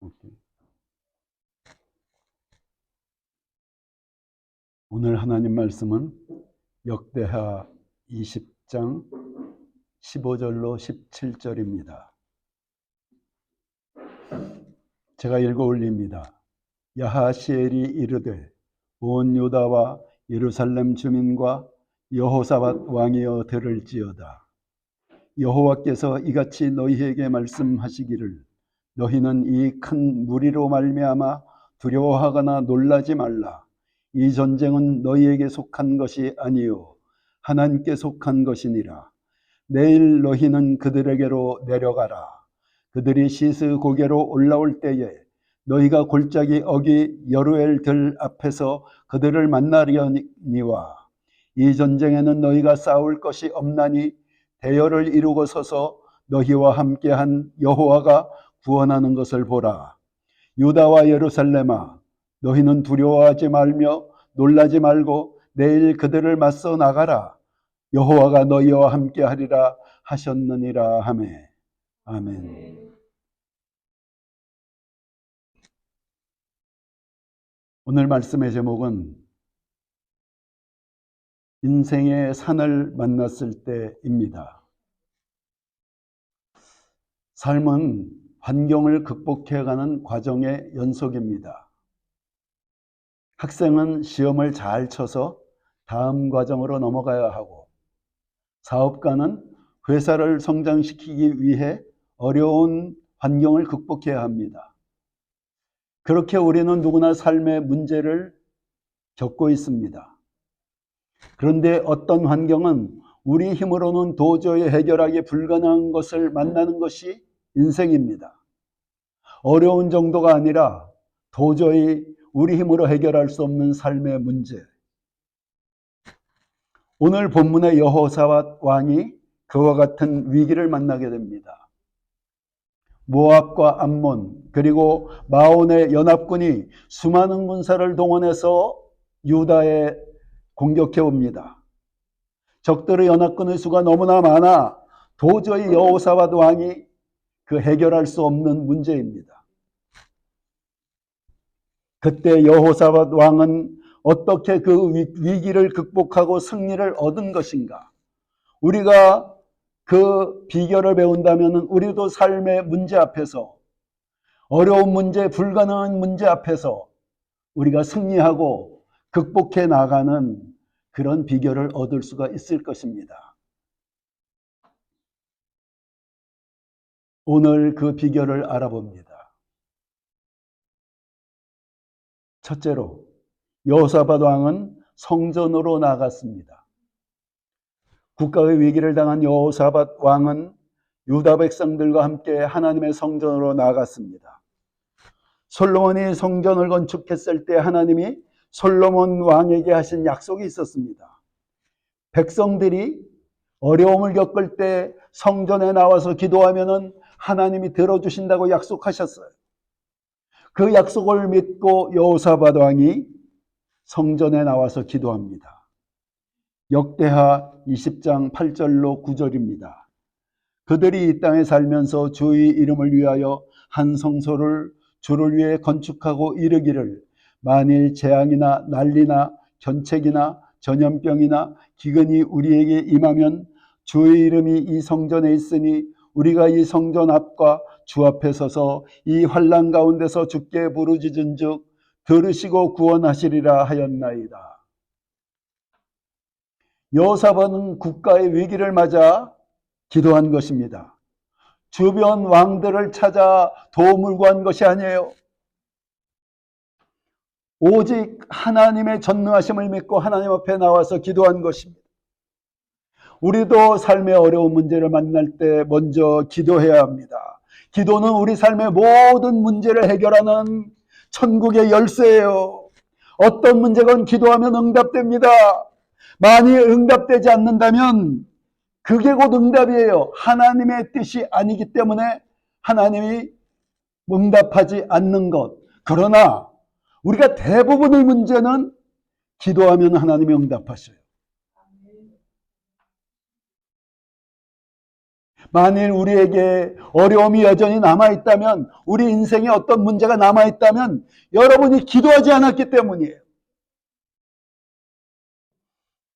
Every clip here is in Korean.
오케이. 오늘 하나님 말씀은 역대하 20장 15절로 17절입니다. 제가 읽어 올립니다. 야하시엘이 이르되 온 유다와 예루살렘 주민과 여호사밧 왕이여 들을지어다. 여호와께서 이같이 너희에게 말씀하시기를 너희는 이 큰 무리로 말미암아 두려워하거나 놀라지 말라. 이 전쟁은 너희에게 속한 것이 아니요 하나님께 속한 것이니라. 내일 너희는 그들에게로 내려가라. 그들이 시스 고개로 올라올 때에 너희가 골짜기 어기 여루엘 들 앞에서 그들을 만나려니와 이 전쟁에는 너희가 싸울 것이 없나니 대열을 이루고 서서 너희와 함께한 여호와가 구원하는 것을 보라. 유다와 예루살렘아 너희는 두려워하지 말며 놀라지 말고 내일 그들을 맞서 나가라. 여호와가 너희와 함께 하리라 하셨느니라 하매. 아멘. 오늘 말씀의 제목은 인생의 산을 만났을 때입니다. 삶은 환경을 극복해가는 과정의 연속입니다. 학생은 시험을 잘 쳐서 다음 과정으로 넘어가야 하고, 사업가는 회사를 성장시키기 위해 어려운 환경을 극복해야 합니다. 그렇게 우리는 누구나 삶의 문제를 겪고 있습니다. 그런데 어떤 환경은 우리 힘으로는 도저히 해결하기 불가능한 것을 만나는 것이 인생입니다. 어려운 정도가 아니라 도저히 우리 힘으로 해결할 수 없는 삶의 문제. 오늘 본문의 여호사밧 왕이 그와 같은 위기를 만나게 됩니다. 모압과 암몬 그리고 마온의 연합군이 수많은 군사를 동원해서 유다에 공격해 옵니다. 적들의 연합군의 수가 너무나 많아 도저히 여호사밧 왕이 그 해결할 수 없는 문제입니다. 그때 여호사밧 왕은 어떻게 그 위기를 극복하고 승리를 얻은 것인가? 우리가 그 비결을 배운다면 우리도 삶의 문제 앞에서 어려운 문제, 불가능한 문제 앞에서 우리가 승리하고 극복해 나가는 그런 비결을 얻을 수가 있을 것입니다. 오늘 그 비결을 알아봅니다. 첫째로 여호사밧 왕은 성전으로 나갔습니다. 국가의 위기를 당한 여호사밧 왕은 유다 백성들과 함께 하나님의 성전으로 나갔습니다. 솔로몬이 성전을 건축했을 때 하나님이 솔로몬 왕에게 하신 약속이 있었습니다. 백성들이 어려움을 겪을 때 성전에 나와서 기도하면은 하나님이 들어주신다고 약속하셨어요. 그 약속을 믿고 여호사밧 왕이 성전에 나와서 기도합니다. 역대하 20장 8절로 9절입니다. 그들이 이 땅에 살면서 주의 이름을 위하여 한 성소를 주를 위해 건축하고 이르기를 만일 재앙이나 난리나 견책이나 전염병이나 기근이 우리에게 임하면 주의 이름이 이 성전에 있으니 우리가 이 성전 앞과 주 앞에 서서 이 환란 가운데서 주께 부르짖은즉 들으시고 구원하시리라 하였나이다. 여사반은 국가의 위기를 맞아 기도한 것입니다. 주변 왕들을 찾아 도움을 구한 것이 아니에요. 오직 하나님의 전능하심을 믿고 하나님 앞에 나와서 기도한 것입니다. 우리도 삶의 어려운 문제를 만날 때 먼저 기도해야 합니다. 기도는 우리 삶의 모든 문제를 해결하는 천국의 열쇠예요. 어떤 문제건 기도하면 응답됩니다. 만일 응답되지 않는다면 그게 곧 응답이에요. 하나님의 뜻이 아니기 때문에 하나님이 응답하지 않는 것. 그러나 우리가 대부분의 문제는 기도하면 하나님이 응답하셔요. 만일 우리에게 어려움이 여전히 남아있다면, 우리 인생에 어떤 문제가 남아있다면, 여러분이 기도하지 않았기 때문이에요.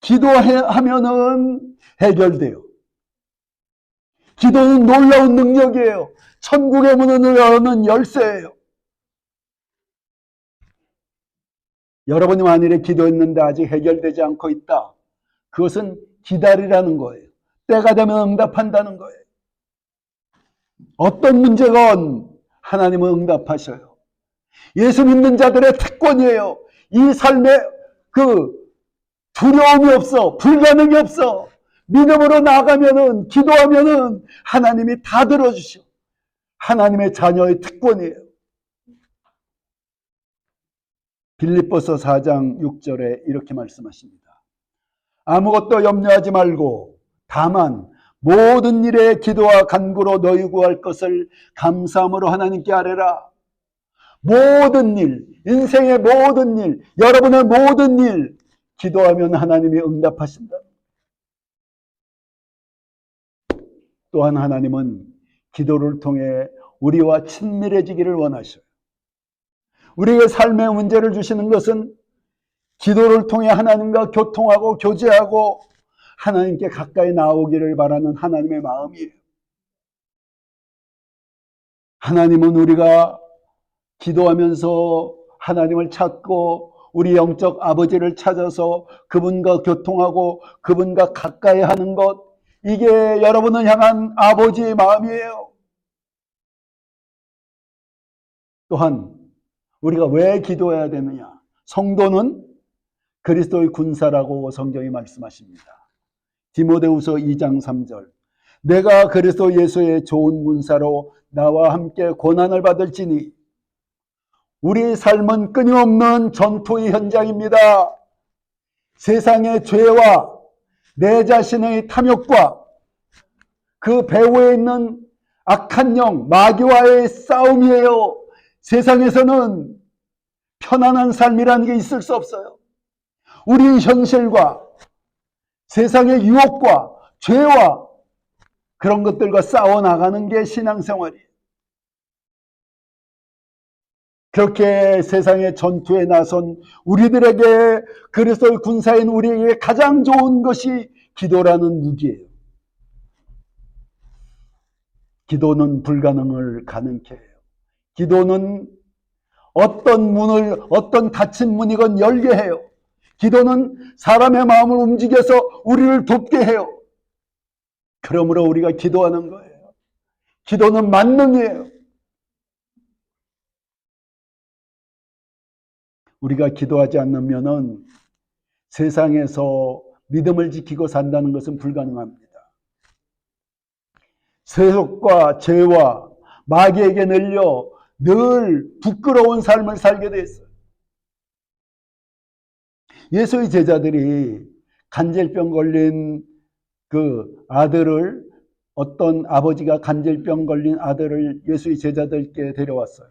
기도하면은 해결돼요. 기도는 놀라운 능력이에요. 천국의 문을 여는 열쇠예요. 여러분이 만일에 기도했는데 아직 해결되지 않고 있다. 그것은 기다리라는 거예요. 때가 되면 응답한다는 거예요. 어떤 문제건 하나님은 응답하셔요. 예수 믿는 자들의 특권이에요. 이 삶에 그 두려움이 없어, 불가능이 없어. 믿음으로 나아가면은, 기도하면은 하나님이 다 들어주셔. 하나님의 자녀의 특권이에요. 빌립보서 4장 6절에 이렇게 말씀하십니다. 아무것도 염려하지 말고 다만 모든 일에 기도와 간구로 너희 구할 것을 감사함으로 하나님께 아뢰라. 모든 일, 인생의 모든 일, 여러분의 모든 일 기도하면 하나님이 응답하신다. 또한 하나님은 기도를 통해 우리와 친밀해지기를 원하셔요. 우리의 삶의 문제를 주시는 것은 기도를 통해 하나님과 교통하고 교제하고 하나님께 가까이 나오기를 바라는 하나님의 마음이에요. 하나님은 우리가 기도하면서 하나님을 찾고 우리 영적 아버지를 찾아서 그분과 교통하고 그분과 가까이 하는 것, 이게 여러분을 향한 아버지의 마음이에요. 또한 우리가 왜 기도해야 되느냐? 성도는 그리스도의 군사라고 성경이 말씀하십니다. 디모데후서 2장 3절. 내가 그리스도 예수의 좋은 군사로 나와 함께 고난을 받을지니 우리 삶은 끊임없는 전투의 현장입니다. 세상의 죄와 내 자신의 탐욕과 그 배후에 있는 악한 영, 마귀와의 싸움이에요. 세상에서는 편안한 삶이라는 게 있을 수 없어요. 우리 현실과 세상의 유혹과 죄와 그런 것들과 싸워 나가는 게 신앙생활이에요. 그렇게 세상의 전투에 나선 우리들에게 그리스도의 군사인 우리에게 가장 좋은 것이 기도라는 무기예요. 기도는 불가능을 가능케 해요. 기도는 어떤 문을 어떤 닫힌 문이건 열게 해요. 기도는 사람의 마음을 움직여서 우리를 돕게 해요. 그러므로 우리가 기도하는 거예요. 기도는 만능이에요. 우리가 기도하지 않으면은 세상에서 믿음을 지키고 산다는 것은 불가능합니다. 세속과 죄와 마귀에게 늘려 늘 부끄러운 삶을 살게 됐어요. 예수의 제자들이 간질병 걸린 그 아들을 어떤 아버지가 간질병 걸린 아들을 예수의 제자들께 데려왔어요.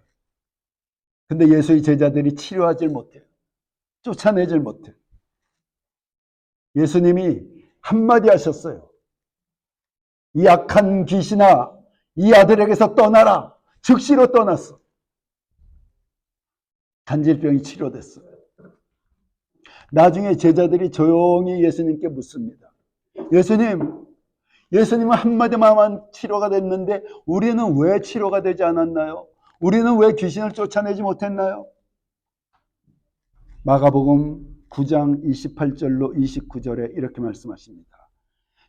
근데 예수의 제자들이 치료하질 못해요. 쫓아내질 못해요. 예수님이 한마디 하셨어요. 이 악한 귀신아, 이 아들에게서 떠나라. 즉시로 떠났어. 간질병이 치료됐어요. 나중에 제자들이 조용히 예수님께 묻습니다. 예수님, 예수님은 한마디만 치료가 됐는데 우리는 왜 치료가 되지 않았나요? 우리는 왜 귀신을 쫓아내지 못했나요? 마가복음 9장 28절로 29절에 이렇게 말씀하십니다.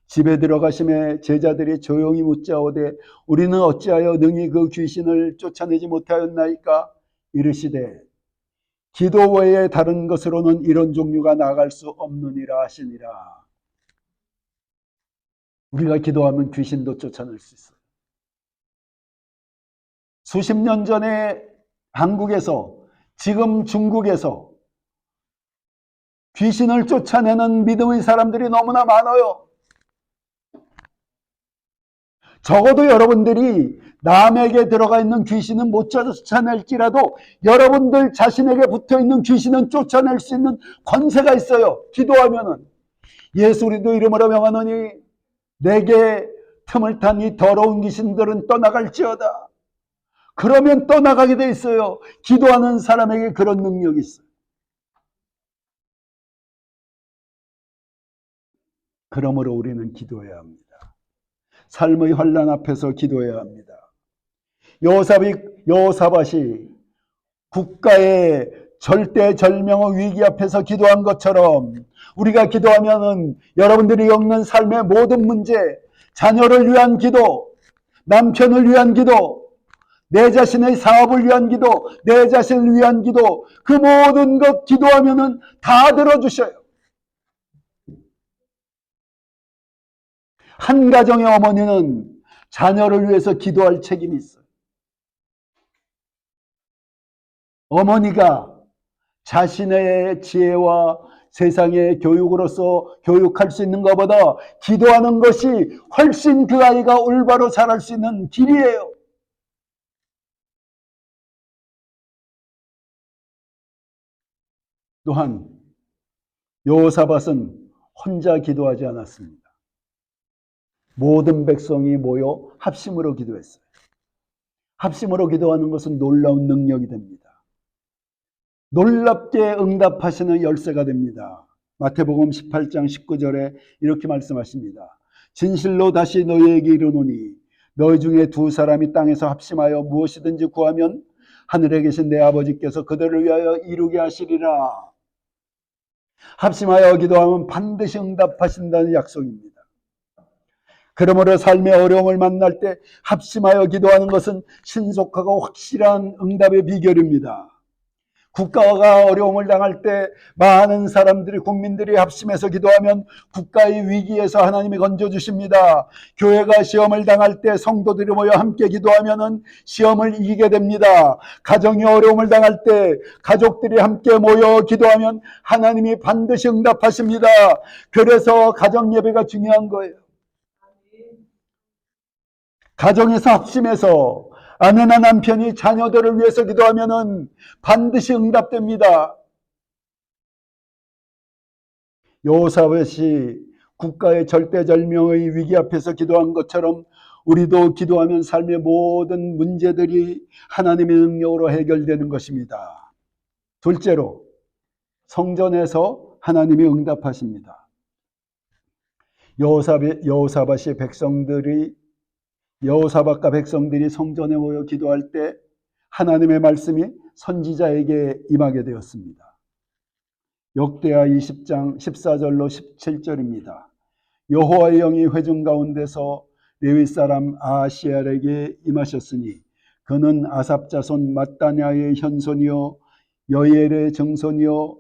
집에 들어가심에 제자들이 조용히 묻자오되 우리는 어찌하여 능히 그 귀신을 쫓아내지 못하였나이까 이르시되 기도 외에 다른 것으로는 이런 종류가 나갈 수 없느니라 하시니라. 우리가 기도하면 귀신도 쫓아낼 수 있어요. 수십 년 전에 한국에서 지금 중국에서 귀신을 쫓아내는 믿음의 사람들이 너무나 많아요. 적어도 여러분들이 남에게 들어가 있는 귀신은 못 쫓아낼지라도 여러분들 자신에게 붙어 있는 귀신은 쫓아낼 수 있는 권세가 있어요. 기도하면은 예수 그리스도 이름으로 명하노니 내게 틈을 탄 이 더러운 귀신들은 떠나갈지어다. 그러면 떠나가게 돼 있어요. 기도하는 사람에게 그런 능력이 있어요. 그러므로 우리는 기도해야 합니다. 삶의 환란 앞에서 기도해야 합니다. 요사비 요사밭이 국가의 절대절명의 위기 앞에서 기도한 것처럼 우리가 기도하면은 여러분들이 겪는 삶의 모든 문제, 자녀를 위한 기도, 남편을 위한 기도, 내 자신의 사업을 위한 기도, 내 자신을 위한 기도, 그 모든 것 기도하면은 다 들어주셔요. 한 가정의 어머니는 자녀를 위해서 기도할 책임이 있어요. 어머니가 자신의 지혜와 세상의 교육으로서 교육할 수 있는 것보다 기도하는 것이 훨씬 그 아이가 올바로 자랄 수 있는 길이에요. 또한 요사밭은 혼자 기도하지 않았습니다. 모든 백성이 모여 합심으로 기도했어요. 합심으로 기도하는 것은 놀라운 능력이 됩니다. 놀랍게 응답하시는 열쇠가 됩니다. 마태복음 18장 19절에 이렇게 말씀하십니다. 진실로 다시 너희에게 이르노니 너희 중에 두 사람이 땅에서 합심하여 무엇이든지 구하면 하늘에 계신 내 아버지께서 그들을 위하여 이루게 하시리라. 합심하여 기도하면 반드시 응답하신다는 약속입니다. 그러므로 삶의 어려움을 만날 때 합심하여 기도하는 것은 신속하고 확실한 응답의 비결입니다. 국가가 어려움을 당할 때 많은 사람들이 국민들이 합심해서 기도하면 국가의 위기에서 하나님이 건져 주십니다. 교회가 시험을 당할 때 성도들이 모여 함께 기도하면은 시험을 이기게 됩니다. 가정이 어려움을 당할 때 가족들이 함께 모여 기도하면 하나님이 반드시 응답하십니다. 그래서 가정 예배가 중요한 거예요. 가정에서 합심해서 아내나 남편이 자녀들을 위해서 기도하면은 반드시 응답됩니다. 요사벳이 국가의 절대절명의 위기 앞에서 기도한 것처럼 우리도 기도하면 삶의 모든 문제들이 하나님의 능력으로 해결되는 것입니다. 둘째로 성전에서 하나님이 응답하십니다. 여호사밭이 백성들이 여호사박과 백성들이 성전에 모여 기도할 때 하나님의 말씀이 선지자에게 임하게 되었습니다. 역대하 20장 14절로 17절입니다. 여호와의 영이 회중 가운데서 레위 사람 아시엘에게 임하셨으니 그는 아삽 자손 마따냐의 현손이요 여엘의 정손이요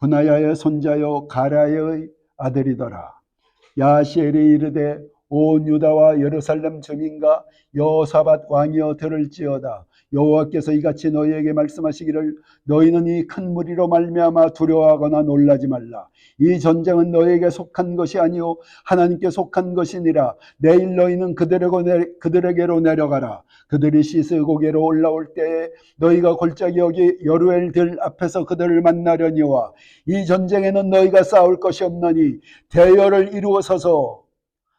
분하야의 손자요 가라의 아들이더라. 야시엘이 이르되 온 유다와 예루살렘 주민과 여호사밧 왕이여 들을지어다. 여호와께서 이같이 너희에게 말씀하시기를 너희는 이 큰 무리로 말미암아 두려워하거나 놀라지 말라. 이 전쟁은 너희에게 속한 것이 아니요 하나님께 속한 것이니라. 내일 너희는 그들에게로, 내, 그들에게로 내려가라. 그들이 시스고개로 올라올 때에 너희가 골짜기 여기 여루엘들 앞에서 그들을 만나려니와 이 전쟁에는 너희가 싸울 것이 없나니 대열을 이루어서서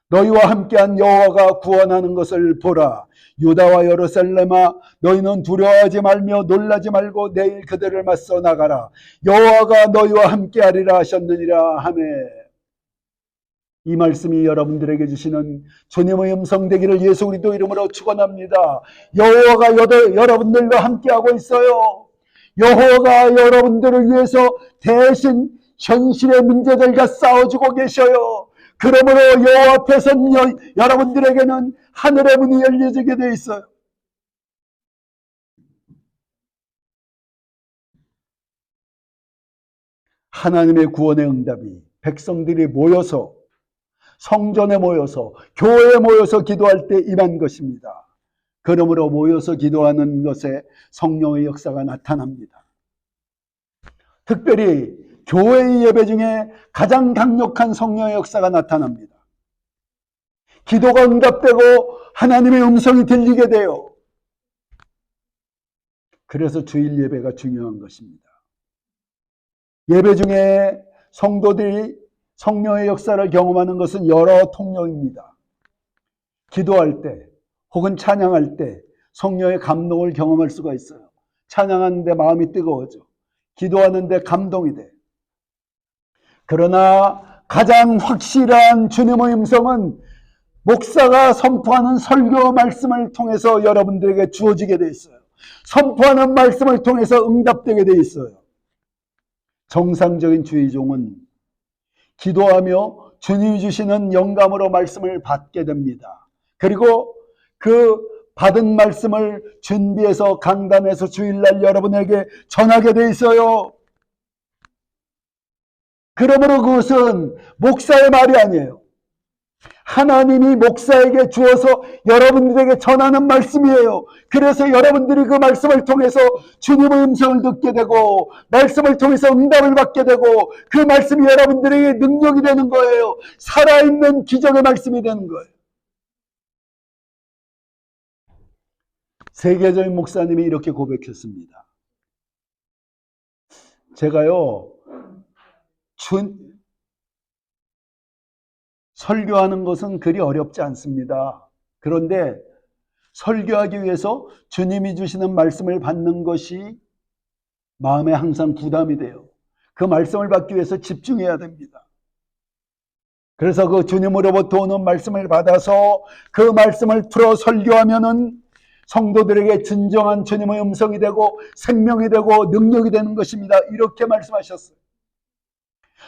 너희와 함께한 여호와가 구원하는 것을 보라. 유다와 예루살렘아 너희는 두려워하지 말며 놀라지 말고 내일 그들을 맞서 나가라. 여호와가 너희와 함께하리라 하셨느니라 하매 이 말씀이 여러분들에게 주시는 주님의 음성 되기를 예수 그리스도 이름으로 축원합니다. 여호와가 여러분들과 함께하고 있어요. 여호와가 여러분들을 위해서 대신 현실의 문제들과 싸워주고 계셔요. 그러므로 여호와 앞에서 여러분들에게는 하늘의 문이 열려지게 되어 있어요. 하나님의 구원의 응답이 백성들이 모여서 성전에 모여서 교회에 모여서 기도할 때 임한 것입니다. 그러므로 모여서 기도하는 것에 성령의 역사가 나타납니다. 특별히 교회의 예배 중에 가장 강력한 성령의 역사가 나타납니다. 기도가 응답되고 하나님의 음성이 들리게 돼요. 그래서 주일 예배가 중요한 것입니다. 예배 중에 성도들이 성령의 역사를 경험하는 것은 여러 통로입니다. 기도할 때 혹은 찬양할 때 성령의 감동을 경험할 수가 있어요. 찬양하는데 마음이 뜨거워져. 기도하는데 감동이 돼. 그러나 가장 확실한 주님의 음성은 목사가 선포하는 설교 말씀을 통해서 여러분들에게 주어지게 돼 있어요. 선포하는 말씀을 통해서 응답되게 돼 있어요. 정상적인 주의종은 기도하며 주님이 주시는 영감으로 말씀을 받게 됩니다. 그리고 그 받은 말씀을 준비해서 강단에서 주일날 여러분에게 전하게 돼 있어요. 그러므로 그것은 목사의 말이 아니에요. 하나님이 목사에게 주어서 여러분들에게 전하는 말씀이에요. 그래서 여러분들이 그 말씀을 통해서 주님의 음성을 듣게 되고, 말씀을 통해서 응답을 받게 되고, 그 말씀이 여러분들에게 능력이 되는 거예요. 살아있는 기적의 말씀이 되는 거예요. 세계적인 목사님이 이렇게 고백했습니다. 제가요, 준, 설교하는 것은 그리 어렵지 않습니다. 그런데 설교하기 위해서 주님이 주시는 말씀을 받는 것이 마음에 항상 부담이 돼요. 그 말씀을 받기 위해서 집중해야 됩니다. 그래서 그 주님으로부터 오는 말씀을 받아서 그 말씀을 풀어 설교하면은 성도들에게 진정한 주님의 음성이 되고 생명이 되고 능력이 되는 것입니다. 이렇게 말씀하셨어요.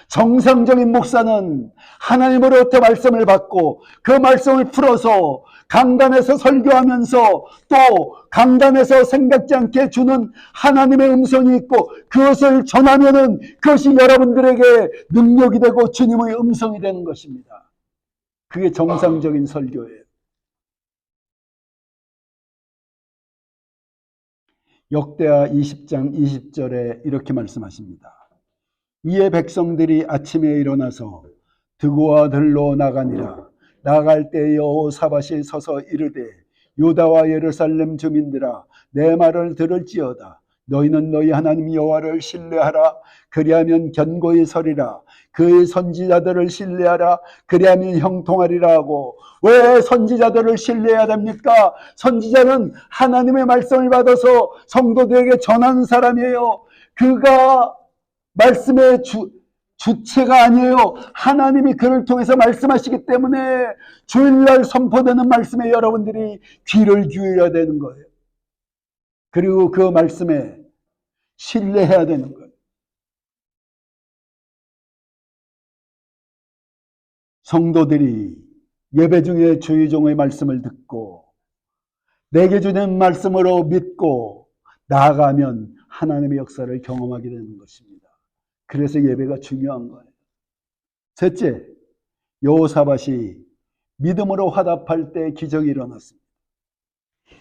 정상적인 목사는 하나님으로부터 말씀을 받고 그 말씀을 풀어서 강단에서 설교하면서 또 강단에서 생각지 않게 주는 하나님의 음성이 있고 그것을 전하면은 그것이 여러분들에게 능력이 되고 주님의 음성이 되는 것입니다. 그게 정상적인 설교예요. 역대하 20장 20절에 이렇게 말씀하십니다. 이에 백성들이 아침에 일어나서 드고와 들로 나가니라. 나갈 때 여호사밧이 서서 이르되 유다와 예루살렘 주민들아 내 말을 들을지어다. 너희는 너희 하나님 여호와를 신뢰하라. 그리하면 견고히 서리라. 그의 선지자들을 신뢰하라. 그리하면 형통하리라 하고 왜 선지자들을 신뢰해야 됩니까? 선지자는 하나님의 말씀을 받아서 성도들에게 전하는 사람이에요. 그가 말씀의 주, 주체가 아니에요. 하나님이 그를 통해서 말씀하시기 때문에 주일날 선포되는 말씀에 여러분들이 귀를 기울여야 되는 거예요. 그리고 그 말씀에 신뢰해야 되는 거예요. 성도들이 예배 중에 주의종의 말씀을 듣고 내게 주는 말씀으로 믿고 나아가면 하나님의 역사를 경험하게 되는 것입니다. 그래서 예배가 중요한 거예요. 셋째, 여호사밧이 믿음으로 화답할 때 기적이 일어났습니다.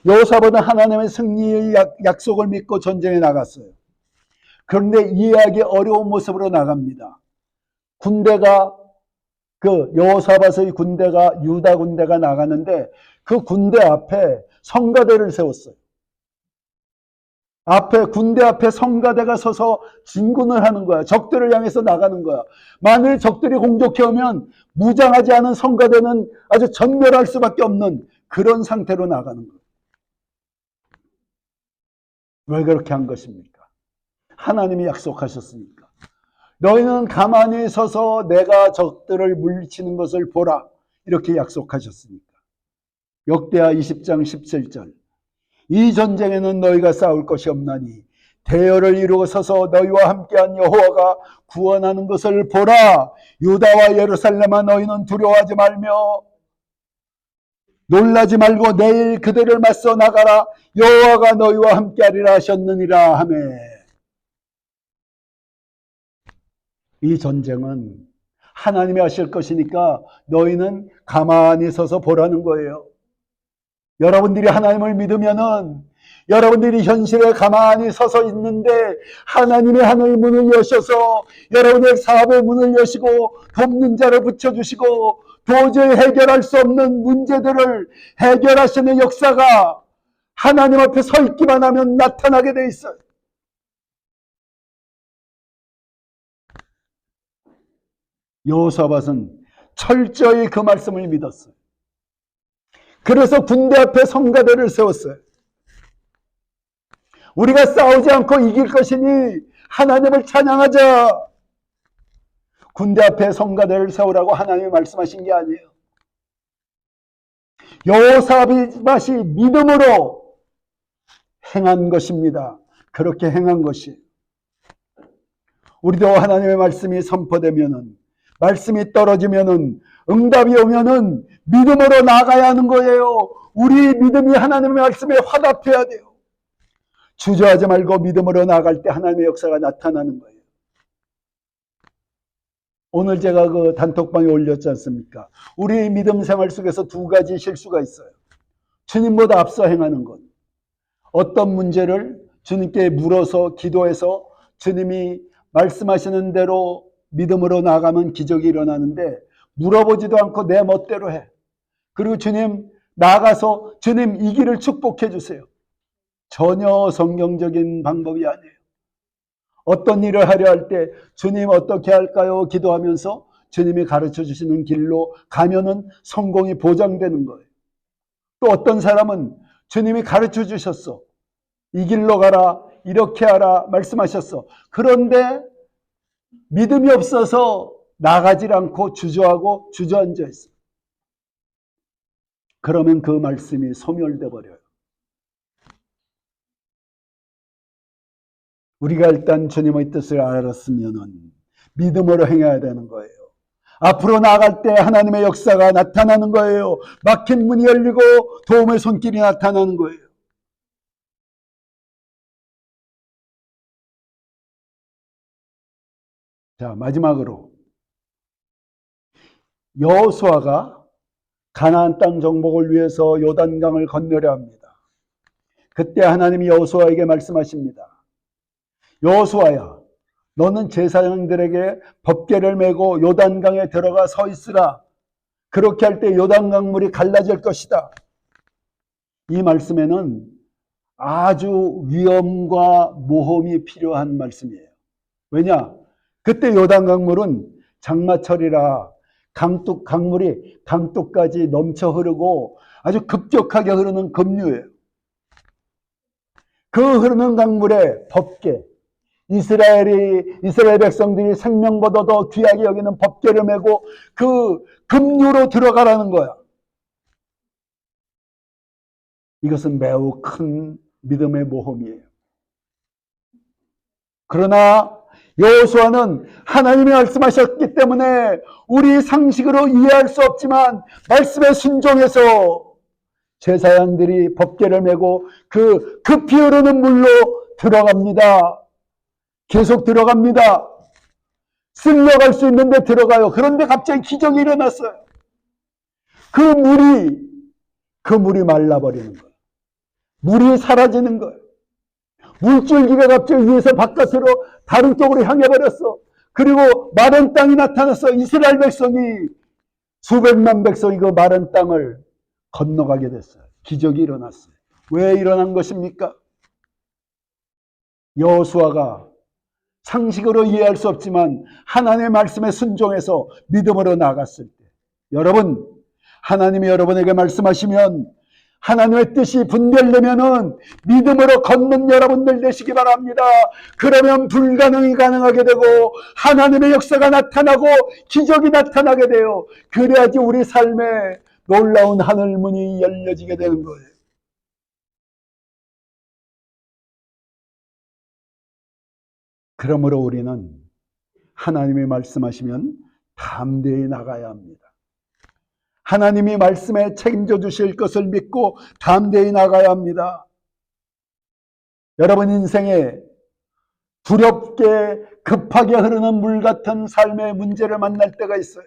여호사밧은 하나님의 승리의 약속을 믿고 전쟁에 나갔어요. 그런데 이해하기 어려운 모습으로 나갑니다. 군대가 그 여호사밧의 군대가 유다 군대가 나가는데 그 군대 앞에 성가대를 세웠어요. 앞에 군대 앞에 성가대가 서서 진군을 하는 거야. 적들을 향해서 나가는 거야. 만일 적들이 공격해 오면 무장하지 않은 성가대는 아주 전멸할 수밖에 없는 그런 상태로 나가는 거야. 왜 그렇게 한 것입니까? 하나님이 약속하셨으니까. 너희는 가만히 서서 내가 적들을 물리치는 것을 보라. 이렇게 약속하셨으니까. 역대하 20장 17절. 이 전쟁에는 너희가 싸울 것이 없나니 대열을 이루어 서서 너희와 함께한 여호와가 구원하는 것을 보라. 유다와 예루살렘아 너희는 두려워하지 말며 놀라지 말고 내일 그들을 맞서 나가라. 여호와가 너희와 함께하리라 하셨느니라 하매. 이 전쟁은 하나님이 하실 것이니까 너희는 가만히 서서 보라는 거예요. 여러분들이 하나님을 믿으면은 여러분들이 현실에 가만히 서서 있는데 하나님의 하늘 문을 여셔서 여러분의 사업의 문을 여시고 돕는 자를 붙여주시고 도저히 해결할 수 없는 문제들을 해결하시는 역사가 하나님 앞에 서 있기만 하면 나타나게 돼 있어요. 여호사밧은 철저히 그 말씀을 믿었어요. 그래서 군대 앞에 성가대를 세웠어요. 우리가 싸우지 않고 이길 것이니 하나님을 찬양하자. 군대 앞에 성가대를 세우라고 하나님이 말씀하신 게 아니에요. 여호사밧이 믿음으로 행한 것입니다. 그렇게 행한 것이. 우리도 하나님의 말씀이 선포되면은, 말씀이 떨어지면은, 응답이 오면은 믿음으로 나가야 하는 거예요. 우리 믿음이 하나님의 말씀에 화답해야 돼요. 주저하지 말고 믿음으로 나갈 때 하나님의 역사가 나타나는 거예요. 오늘 제가 그 단톡방에 올렸지 않습니까? 우리 믿음 생활 속에서 두 가지 실수가 있어요. 주님보다 앞서 행하는 것. 어떤 문제를 주님께 물어서 기도해서 주님이 말씀하시는 대로 믿음으로 나가면 기적이 일어나는데 물어보지도 않고 내 멋대로 해. 그리고 주님 나가서 주님 이 길을 축복해 주세요. 전혀 성경적인 방법이 아니에요. 어떤 일을 하려 할 때 주님 어떻게 할까요? 기도하면서 주님이 가르쳐 주시는 길로 가면은 성공이 보장되는 거예요. 또 어떤 사람은 주님이 가르쳐 주셨어. 이 길로 가라. 이렇게 하라. 말씀하셨어. 그런데 믿음이 없어서 나가질 않고 주저하고 주저앉아 있어. 그러면 그 말씀이 소멸돼 버려요. 우리가 일단 주님의 뜻을 알았으면은 믿음으로 행해야 되는 거예요. 앞으로 나아갈 때 하나님의 역사가 나타나는 거예요. 막힌 문이 열리고 도움의 손길이 나타나는 거예요. 자, 마지막으로 여호수아가 가나안 땅 정복을 위해서 요단강을 건너려 합니다. 그때 하나님이 여호수아에게 말씀하십니다. 여호수아야, 너는 제사장들에게 법궤를 메고 요단강에 들어가 서 있으라. 그렇게 할 때 요단강 물이 갈라질 것이다. 이 말씀에는 아주 위험과 모험이 필요한 말씀이에요. 왜냐? 그때 요단강 물은 장마철이라 강둑 강물이 강둑까지 넘쳐 흐르고 아주 급격하게 흐르는 급류예요. 그 흐르는 강물에 법궤, 이스라엘이 이스라엘 백성들이 생명보다 더 귀하게 여기는 법궤를 메고 그 급류로 들어가라는 거야. 이것은 매우 큰 믿음의 모험이에요. 그러나 여호수아는 하나님이 말씀하셨기 때문에 우리 상식으로 이해할 수 없지만 말씀에 순종해서 제사장들이 법궤를 메고 그 급히 흐르는 물로 들어갑니다. 계속 들어갑니다. 쓸려갈 수 있는데 들어가요. 그런데 갑자기 기적이 일어났어요. 그 물이, 그 물이 말라버리는 거예요. 물이 사라지는 거예요. 물줄기가 갑자기 위에서 바깥으로 다른 쪽으로 향해 버렸어. 그리고 마른 땅이 나타났어. 이스라엘 백성이 수백만 백성이 그 마른 땅을 건너가게 됐어요. 기적이 일어났어요. 왜 일어난 것입니까? 여호수아가 상식으로 이해할 수 없지만 하나님의 말씀에 순종해서 믿음으로 나갔을 때 여러분 하나님이 여러분에게 말씀하시면 하나님의 뜻이 분별되면은 믿음으로 걷는 여러분들 되시기 바랍니다. 그러면 불가능이 가능하게 되고 하나님의 역사가 나타나고 기적이 나타나게 돼요. 그래야지 우리 삶에 놀라운 하늘 문이 열려지게 되는 거예요. 그러므로 우리는 하나님이 말씀하시면 담대히 나가야 합니다. 하나님이 말씀에 책임져 주실 것을 믿고 담대히 나가야 합니다. 여러분 인생에 두렵게 급하게 흐르는 물 같은 삶의 문제를 만날 때가 있어요.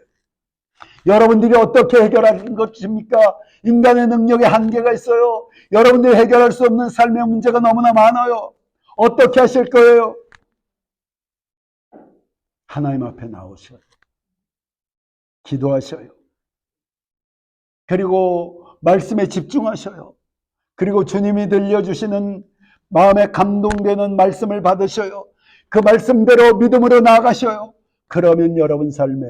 여러분들이 어떻게 해결하는 것입니까? 인간의 능력에 한계가 있어요. 여러분들이 해결할 수 없는 삶의 문제가 너무나 많아요. 어떻게 하실 거예요? 하나님 앞에 나오셔요. 기도하셔요. 그리고 말씀에 집중하셔요. 그리고 주님이 들려주시는 마음에 감동되는 말씀을 받으셔요. 그 말씀대로 믿음으로 나가셔요. 그러면 여러분 삶에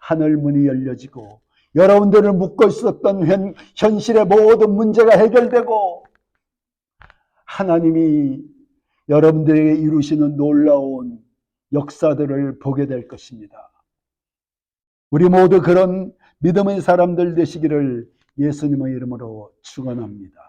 하늘 문이 열려지고 여러분들을 묶고 있었던 현, 현실의 모든 문제가 해결되고 하나님이 여러분들에게 이루시는 놀라운 역사들을 보게 될 것입니다. 우리 모두 그런 믿음의 사람들 되시기를 예수님의 이름으로 축원합니다.